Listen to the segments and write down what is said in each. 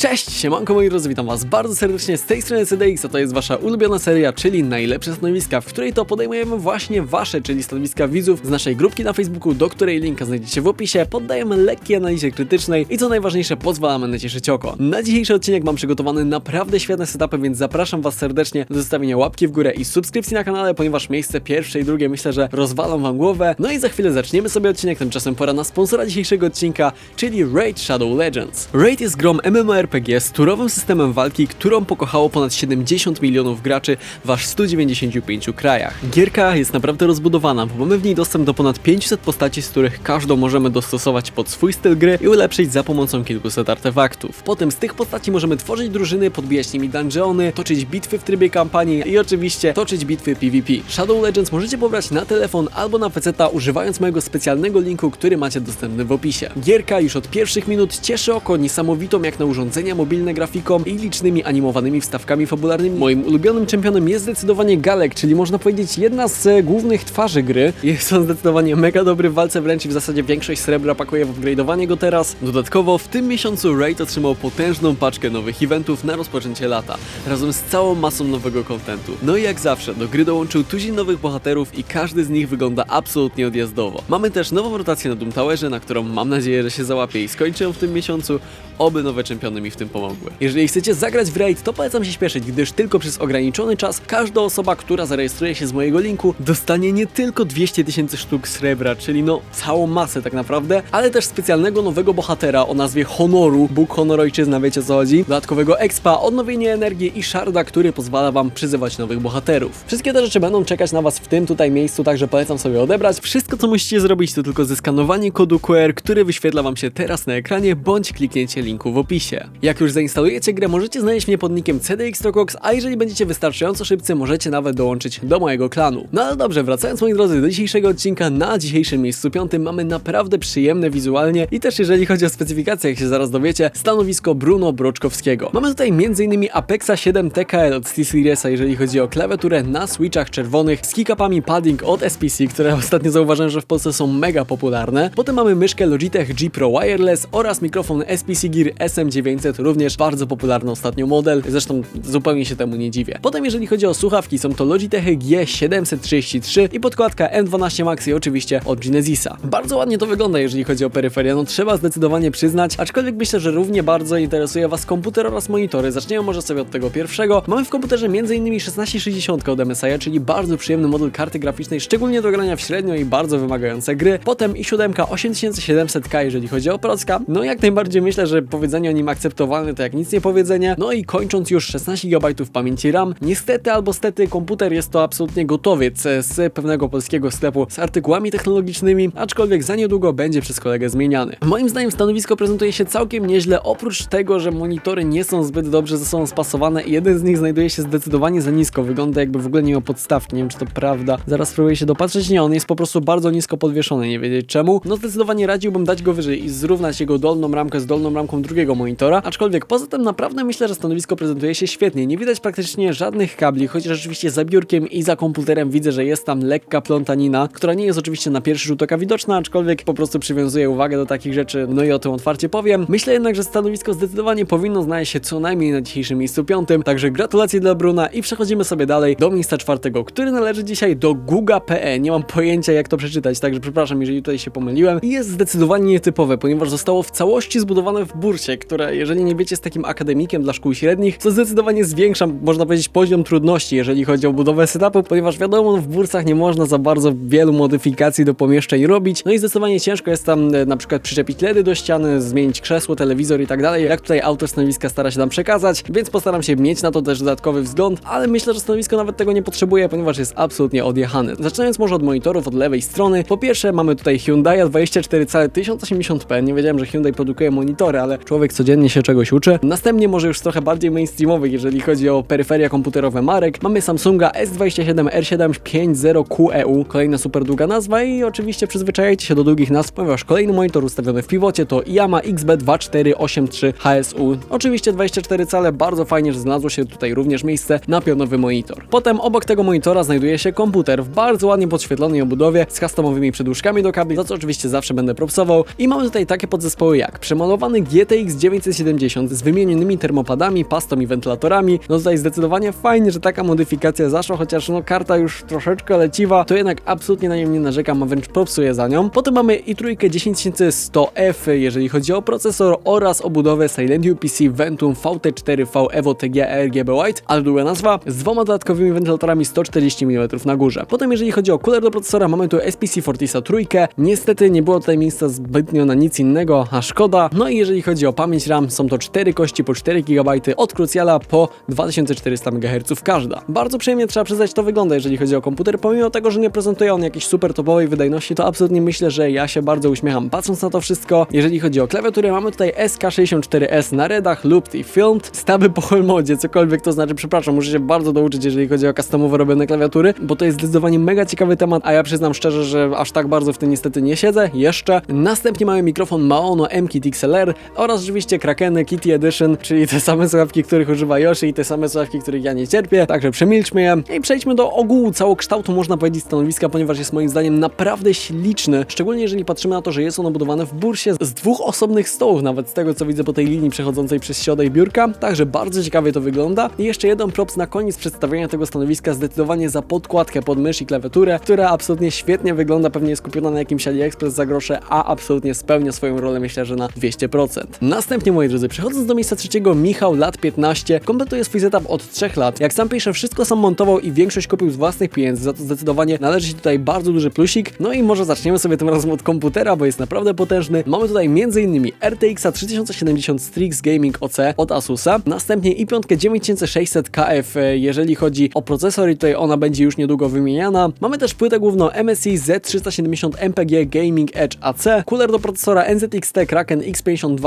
Cześć, siemanko moi drodzy, witam was bardzo serdecznie z tej strony CDX, a to jest wasza ulubiona seria, czyli najlepsze stanowiska, w której to podejmujemy właśnie wasze, czyli stanowiska widzów z naszej grupki na Facebooku, do której linka znajdziecie w opisie, poddajemy lekkiej analizie krytycznej i co najważniejsze, pozwalamy nacieszyć oko. Na dzisiejszy odcinek mam przygotowany naprawdę świetne setupy, więc zapraszam was serdecznie do zostawienia łapki w górę i subskrypcji na kanale, ponieważ miejsce pierwsze i drugie myślę, że rozwalam wam głowę. No i za chwilę zaczniemy sobie odcinek, tymczasem pora na sponsora dzisiejszego odcinka, czyli Raid Shadow Legends. Raid jest grą MMORPG z turowym systemem walki, którą pokochało ponad 70 milionów graczy w aż 195 krajach. Gierka jest naprawdę rozbudowana, bo mamy w niej dostęp do ponad 500 postaci, z których każdą możemy dostosować pod swój styl gry i ulepszyć za pomocą kilkuset artefaktów. Potem z tych postaci możemy tworzyć drużyny, podbijać nimi dungeony, toczyć bitwy w trybie kampanii i oczywiście toczyć bitwy PvP. Shadow Legends możecie pobrać na telefon albo na PC używając mojego specjalnego linku, który macie dostępny w opisie. Gierka już od pierwszych minut cieszy oko niesamowitą jak na urządzenia mobilne grafiką i licznymi animowanymi wstawkami fabularnymi. Moim ulubionym czempionem jest zdecydowanie Galek, czyli można powiedzieć jedna z głównych twarzy gry. Jest on zdecydowanie mega dobry w walce wręcz i w zasadzie większość srebra pakuje w upgrade'owanie go teraz. Dodatkowo w tym miesiącu Raid otrzymał potężną paczkę nowych eventów na rozpoczęcie lata, razem z całą masą nowego kontentu. No i jak zawsze, do gry dołączył tuzin nowych bohaterów i każdy z nich wygląda absolutnie odjazdowo. Mamy też nową rotację na Doom Towerze, na którą mam nadzieję, że się załapie i skończę w tym miesiącu, oby nowe czempiony mi w tym pomogły. Jeżeli chcecie zagrać w Raid, to polecam się śpieszyć, gdyż tylko przez ograniczony czas każda osoba, która zarejestruje się z mojego linku, dostanie nie tylko 200 tysięcy sztuk srebra, czyli no całą masę tak naprawdę, ale też specjalnego nowego bohatera o nazwie Honoru, Bóg Honor Ojczyzna, wiecie co chodzi, dodatkowego expa, odnowienie energii i sharda, który pozwala wam przyzywać nowych bohaterów. Wszystkie te rzeczy będą czekać na was w tym tutaj miejscu, także polecam sobie odebrać. Wszystko co musicie zrobić to tylko zeskanowanie kodu QR, który wyświetla wam się teraz na ekranie, bądź kliknięcie linku w opisie. Jak już zainstalujecie grę, możecie znaleźć mnie pod nickiem CDXTocox, a jeżeli będziecie wystarczająco szybcy, możecie nawet dołączyć do mojego klanu. No ale dobrze, wracając moi drodzy do dzisiejszego odcinka, na dzisiejszym miejscu piątym mamy naprawdę przyjemne wizualnie i też jeżeli chodzi o specyfikacje, jak się zaraz dowiecie, stanowisko Bruno Broczkowskiego. Mamy tutaj m.in. Apexa 7 TKL od SteelSeriesa, jeżeli chodzi o klawiaturę na switchach czerwonych z kickupami padding od SPC, które ostatnio zauważyłem, że w Polsce są mega popularne. Potem mamy myszkę Logitech G Pro Wireless oraz mikrofon SPC Gear SM900, również bardzo popularny ostatnio model, zresztą zupełnie się temu nie dziwię. Potem jeżeli chodzi o słuchawki, są to Logitech G733 i podkładka M12 Max i oczywiście od Genesisa. Bardzo ładnie to wygląda, jeżeli chodzi o peryferię, no trzeba zdecydowanie przyznać, aczkolwiek myślę, że równie bardzo interesuje Was komputer oraz monitory. Zaczniemy może sobie od tego pierwszego. Mamy w komputerze m.in. 1660 od MSI, czyli bardzo przyjemny model karty graficznej, szczególnie do grania w średnio i bardzo wymagające gry. Potem i7 8700K, jeżeli chodzi o procka. No jak najbardziej myślę, że powiedzenie o nim akceptowalne to jak nic nie powiedzenie. No i kończąc już 16 GB pamięci RAM. Niestety albo stety komputer jest to absolutnie gotowiec z pewnego polskiego sklepu z artykułami technologicznymi, aczkolwiek za niedługo będzie przez kolegę zmieniany. Moim zdaniem stanowisko prezentuje się całkiem nieźle, oprócz tego, że monitory nie są zbyt dobrze ze sobą spasowane i jeden z nich znajduje się zdecydowanie za nisko. Wygląda jakby w ogóle nie miał podstawki, nie wiem czy to prawda. Zaraz spróbuję się dopatrzeć, nie, on jest po prostu bardzo nisko podwieszony, nie wiedzieć czemu. No zdecydowanie radziłbym dać go wyżej i zrównać jego dolną ramkę z dolną ramką drugiego monitora, aczkolwiek poza tym naprawdę myślę, że stanowisko prezentuje się świetnie. Nie widać praktycznie żadnych kabli, chociaż rzeczywiście za biurkiem i za komputerem widzę, że jest tam lekka plątanina, która nie jest oczywiście na pierwszy rzut oka widoczna, aczkolwiek po prostu przywiązuje uwagę do takich rzeczy, no i o tym otwarcie powiem. Myślę jednak, że stanowisko zdecydowanie powinno znaleźć się co najmniej na dzisiejszym miejscu piątym, także gratulacje dla Bruna i przechodzimy sobie dalej do miejsca czwartego, który należy dzisiaj do Guga.pe. Nie mam pojęcia jak to przeczytać, także przepraszam, jeżeli tutaj się pomyliłem. I jest zdecydowanie nietypowe, ponieważ zostało w całości zbudowane w bursie, które jeżeli nie wiecie jest takim akademikiem dla szkół średnich, co zdecydowanie zwiększa, można powiedzieć, poziom trudności, jeżeli chodzi o budowę setupu, ponieważ wiadomo, w bursach nie można za bardzo wielu modyfikacji do pomieszczeń robić, no i zdecydowanie ciężko jest tam e, na przykład przyczepić LEDy do ściany, zmienić krzesło, telewizor i tak dalej, jak tutaj autor stanowiska stara się nam przekazać, więc postaram się mieć na to też dodatkowy wzgląd, ale myślę, że stanowisko nawet tego nie potrzebuje, ponieważ jest absolutnie odjechany. Zaczynając może od monitorów od lewej strony, po pierwsze mamy tutaj Hyundai 24 cale 1080p, nie wiedziałem, że Hyundai produkuje monitory, ale człowiek codziennie się czegoś uczy. Następnie może już trochę bardziej mainstreamowych, jeżeli chodzi o peryferia komputerowe marek. Mamy Samsunga S27 R750QEU, kolejna super długa nazwa i oczywiście przyzwyczajajcie się do długich nazw, ponieważ kolejny monitor ustawiony w pivocie to Yama XB2483 HSU. Oczywiście 24 cale, bardzo fajnie, że znalazło się tutaj również miejsce na pionowy monitor. Potem obok tego monitora znajduje się komputer w bardzo ładnie podświetlonej obudowie z customowymi przedłużkami do kabli, za co oczywiście zawsze będę propsował. I mamy tutaj takie podzespoły jak przemalowany GTX 970 z wymienionymi termopadami, pastą i wentylatorami. No tutaj zdecydowanie fajnie, że taka modyfikacja zaszła, chociaż no karta już troszeczkę leciwa, to jednak absolutnie na nią nie narzekam, a wręcz propsuję za nią. Potem mamy i trójkę 10100F, jeżeli chodzi o procesor oraz obudowę Silent UPC Ventum VT4V Evo TG RGB White, ale długa nazwa, z dwoma dodatkowymi wentylatorami 140 mm na górze. Potem jeżeli chodzi o cooler do procesora, mamy tu SPC Fortisa trójkę. Niestety nie było tutaj miejsca zbytnio na nic innego, a szkoda. No i jeżeli chodzi o pamięć RAM, są to 4 kości po 4 GB od Cruciala po 2400 MHz każda. Bardzo przyjemnie trzeba przyznać to wygląda, jeżeli chodzi o komputer, pomimo tego, że nie prezentuje on jakiejś super topowej wydajności, to absolutnie myślę, że ja się bardzo uśmiecham patrząc na to wszystko. Jeżeli chodzi o klawiaturę, mamy tutaj SK64S na redach lub i filmed, staby po modzie, cokolwiek to znaczy, przepraszam, muszę się bardzo douczyć, jeżeli chodzi o customowo robione klawiatury, bo to jest zdecydowanie mega ciekawy temat, a ja przyznam szczerze, że aż tak bardzo w tym niestety nie siedzę, jeszcze. Następnie mamy mikrofon Maono M-Kit XLR oraz oczywiście Krakeny Kitty Edition, czyli te same słuchawki, których używa Yoshi i te same słuchawki, których ja nie cierpię, także przemilczmy je i przejdźmy do ogółu całokształtu, można powiedzieć, stanowiska, ponieważ jest moim zdaniem naprawdę śliczny, szczególnie jeżeli patrzymy na to, że jest ono budowane w bursie z dwóch osobnych stołów, nawet z tego co widzę po tej linii przechodzącej przez i biurka, także bardzo ciekawie to wygląda. I jeszcze jeden props na koniec przedstawienia tego stanowiska, zdecydowanie za podkładkę pod mysz i klawiaturę, która absolutnie świetnie wygląda, pewnie jest kupiona na jakimś AliExpress za grosze, a absolutnie spełnia swoją rolę, myślę, że na 200%. Następnie, moi drodzy, przechodząc do miejsca trzeciego, Michał, lat 15, kompletuje swój setup od 3 lat. Jak sam pisze, wszystko sam montował i większość kupił z własnych pieniędzy, za to zdecydowanie należy się tutaj bardzo duży plusik. No i może zaczniemy sobie tym razem od komputera, bo jest naprawdę potężny. Mamy tutaj m.in. RTX 3070 Strix Gaming OC od Asusa, następnie i 5 9600 KF, jeżeli chodzi o procesor i tutaj ona będzie już niedługo wymieniana. Mamy też płytę główną MSI Z370 MPG Gaming Edge AC, cooler do procesora NZXT Kraken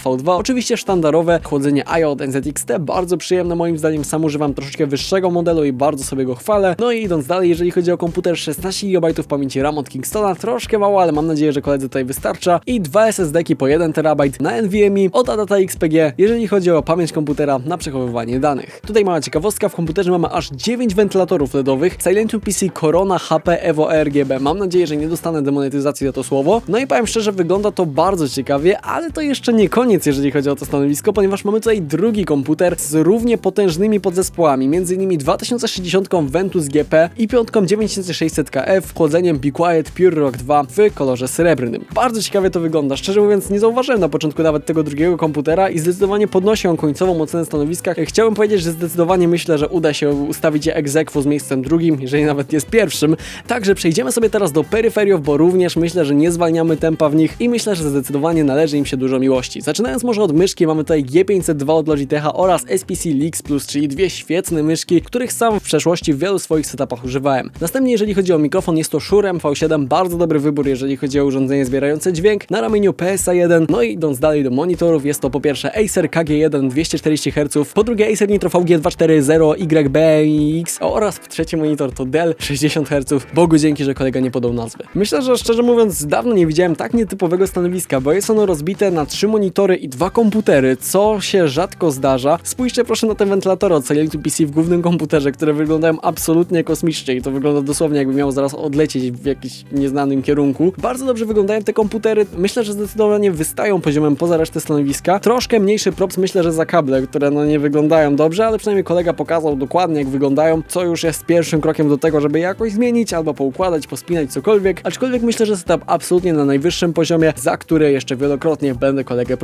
X52V2, oczywiście sztandarowe chłodzenie IO od NZXT, bardzo przyjemne moim zdaniem, sam używam troszeczkę wyższego modelu i bardzo sobie go chwalę. No i idąc dalej, jeżeli chodzi o komputer 16 GB pamięci RAM od Kingstona, troszkę mało, ale mam nadzieję, że koledzy tutaj wystarcza i dwa SSD-ki po 1 TB na NVMe od Adata XPG, jeżeli chodzi o pamięć komputera na przechowywanie danych. Tutaj mała ciekawostka, w komputerze mamy aż 9 wentylatorów LEDowych, Silent PC Corona HP Evo RGB. Mam nadzieję, że nie dostanę demonetyzacji za to słowo. No i powiem szczerze, wygląda to bardzo ciekawie, ale to jeszcze nie koniec, jeżeli chodzi o to stanowisko, ponieważ mamy tutaj drugi komputer z równie potężnymi podzespołami, m.in. 2060 Ventus GP i 5 9600KF chłodzeniem Be Quiet Pure Rock 2 w kolorze srebrnym. Bardzo ciekawie to wygląda. Szczerze mówiąc, nie zauważyłem na początku nawet tego drugiego komputera i zdecydowanie podnosi on końcową ocenę stanowiska. Chciałbym powiedzieć, że zdecydowanie myślę, że uda się ustawić je ex z miejscem drugim, jeżeli nawet jest pierwszym. Także przejdziemy sobie teraz do peryferiów, bo również myślę, że nie zwalniamy tempa w nich i myślę, że zdecydowanie należy im się dużo miłości. Zaczynając może od myszki, mamy tutaj G502 od Logitecha oraz SPC Leaks Plus, czyli dwie świetne myszki, których sam w przeszłości w wielu swoich setupach używałem. Następnie, jeżeli chodzi o mikrofon, jest to Shure V7, bardzo dobry wybór, jeżeli chodzi o urządzenie zbierające dźwięk. Na ramieniu PSA 1, no i idąc dalej do monitorów, jest to po pierwsze Acer KG1 240 Hz, po drugie Acer Nitro VG240YBX oraz trzeci monitor to Dell 60 Hz. Bogu dzięki, że kolega nie podał nazwy. Myślę, że szczerze mówiąc, dawno nie widziałem tak nietypowego stanowiska, bo jest ono rozbite na trzy monitory i dwa komputery, co się rzadko zdarza. Spójrzcie proszę na te wentylatory od Silent PC w głównym komputerze, które wyglądają absolutnie kosmicznie i to wygląda dosłownie jakby miało zaraz odlecieć w jakiś nieznanym kierunku. Bardzo dobrze wyglądają te komputery, myślę, że zdecydowanie wystają poziomem poza resztę stanowiska. Troszkę mniejszy props myślę, że za kable, które no nie wyglądają dobrze, ale przynajmniej kolega pokazał dokładnie jak wyglądają, co już jest pierwszym krokiem do tego, żeby jakoś zmienić albo poukładać, pospinać cokolwiek. Aczkolwiek myślę, że setup absolutnie na najwyższym poziomie, za które jeszcze wielokrotnie będę kolegę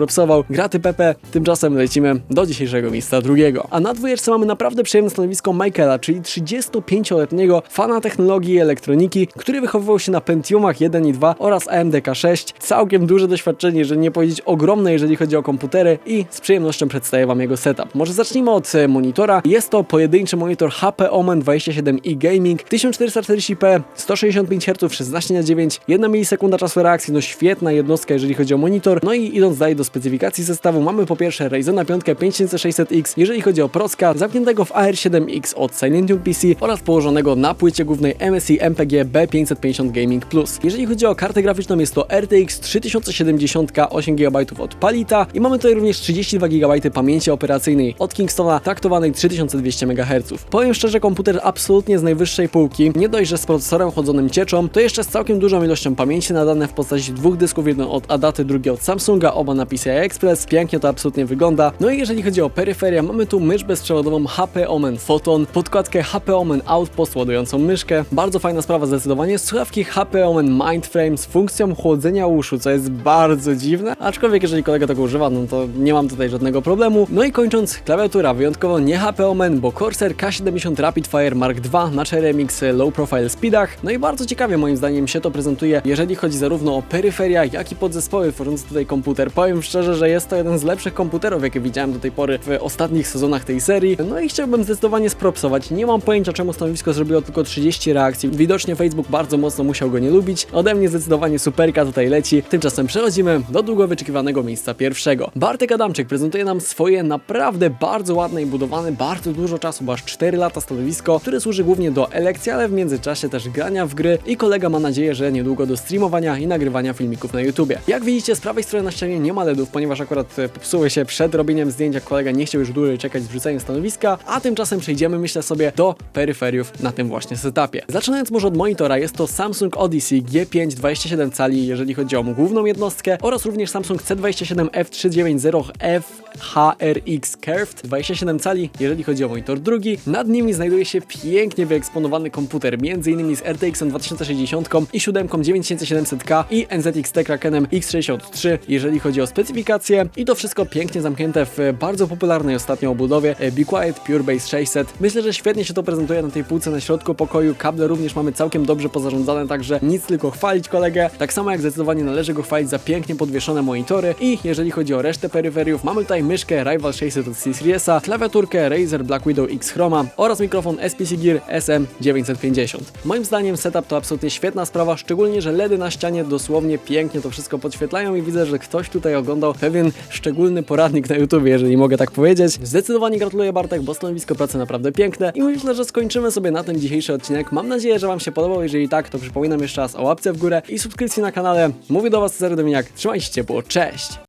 Graty Pepe, tymczasem lecimy do dzisiejszego miejsca drugiego. A na dwójeczce mamy naprawdę przyjemne stanowisko Michaela, czyli 35-letniego fana technologii i elektroniki, który wychowywał się na Pentiumach 1 i 2 oraz AMD K6. Całkiem duże doświadczenie, jeżeli nie powiedzieć ogromne, jeżeli chodzi o komputery i z przyjemnością przedstawię Wam jego setup. Może zacznijmy od e, monitora. Jest to pojedynczy monitor HP Omen 27i Gaming 1440p, 165 Hz, 16 na 9 1 milisekunda czasu reakcji, no świetna jednostka, jeżeli chodzi o monitor. No i idąc dalej do specyfikacji zestawu, mamy po pierwsze Ryzena 5 5600X, jeżeli chodzi o procka, zamkniętego w AR7X od Silentium PC oraz położonego na płycie głównej MSI MPG B550 Gaming Plus. Jeżeli chodzi o kartę graficzną, jest to RTX 3070 8 GB od Palita i mamy tutaj również 32 GB pamięci operacyjnej od Kingstona taktowanej 3200 MHz. Powiem szczerze, komputer absolutnie z najwyższej półki. Nie dość, że z procesorem chodzonym cieczą, to jeszcze z całkiem dużą ilością pamięci nadane w postaci dwóch dysków, jeden od Adaty, drugi od Samsunga, oba napisy Express, pięknie to absolutnie wygląda. No i jeżeli chodzi o peryferia, mamy tu mysz bezprzewodową HP Omen Photon, podkładkę HP Omen Outpost ładującą myszkę. Bardzo fajna sprawa zdecydowanie. Słuchawki HP Omen Mindframe z funkcją chłodzenia uszu, co jest bardzo dziwne, aczkolwiek jeżeli kolega tego używa, no to nie mam tutaj żadnego problemu. No i kończąc, klawiatura wyjątkowo nie HP Omen, bo Corsair K70 Rapid Fire Mark II na RMX Low Profile Speedach. No i bardzo ciekawie moim zdaniem się to prezentuje, jeżeli chodzi zarówno o peryferia, jak i podzespoły tworzące tutaj komputer. Powiem szczerze, że jest to jeden z lepszych komputerów, jakie widziałem do tej pory w ostatnich sezonach tej serii. No i chciałbym zdecydowanie spropsować. Nie mam pojęcia, czemu stanowisko zrobiło tylko 30 reakcji. Widocznie Facebook bardzo mocno musiał go nie lubić. Ode mnie zdecydowanie superka tutaj leci. Tymczasem przechodzimy do długo wyczekiwanego miejsca pierwszego. Bartek Adamczyk prezentuje nam swoje naprawdę bardzo ładne i budowane bardzo dużo czasu, bo aż 4 lata stanowisko, które służy głównie do elekcji, ale w międzyczasie też grania w gry i kolega ma nadzieję, że niedługo do streamowania i nagrywania filmików na YouTubie. Jak widzicie, z prawej strony na ścianie nie ma LEDów, ponieważ akurat e, popsuły się przed robieniem zdjęć, jak kolega nie chciał już dłużej czekać z wrzuceniem stanowiska, a tymczasem przejdziemy, myślę sobie, do peryferiów na tym właśnie setupie. Zaczynając może od monitora, jest to Samsung Odyssey G5 27 cali, jeżeli chodzi o główną jednostkę, oraz również Samsung C27 F390F HRX Curved 27 cali, jeżeli chodzi o monitor drugi. Nad nimi znajduje się pięknie wyeksponowany komputer, m.in. z RTX 2060 i 7 9700K i NZXT Krakenem X63, jeżeli chodzi o specyfikacje. I to wszystko pięknie zamknięte w bardzo popularnej ostatnio obudowie e, Be Quiet Pure Base 600. Myślę, że świetnie się to prezentuje na tej półce na środku pokoju. Kable również mamy całkiem dobrze pozarządzane, także nic tylko chwalić kolegę. Tak samo jak zdecydowanie należy go chwalić za pięknie podwieszone monitory. I jeżeli chodzi o resztę peryferiów, mamy tutaj myszkę Rival 600 od C-Seriesa, klawiaturkę Razer Black Widow X Chroma oraz mikrofon SPC Gear SM950. Moim zdaniem setup to absolutnie świetna sprawa, szczególnie, że LEDy na ścianie dosłownie pięknie to wszystko podświetlają i widzę, że ktoś tutaj oglądał pewien szczególny poradnik na YouTube, jeżeli mogę tak powiedzieć. Zdecydowanie gratuluję Bartek, bo stanowisko pracy naprawdę piękne i myślę, że skończymy sobie na tym dzisiejszy odcinek. Mam nadzieję, że Wam się podobał, jeżeli tak, to przypominam jeszcze raz o łapce w górę i subskrypcji na kanale. Mówię do Was Cezary Dominiak, trzymajcie się ciepło, cześć!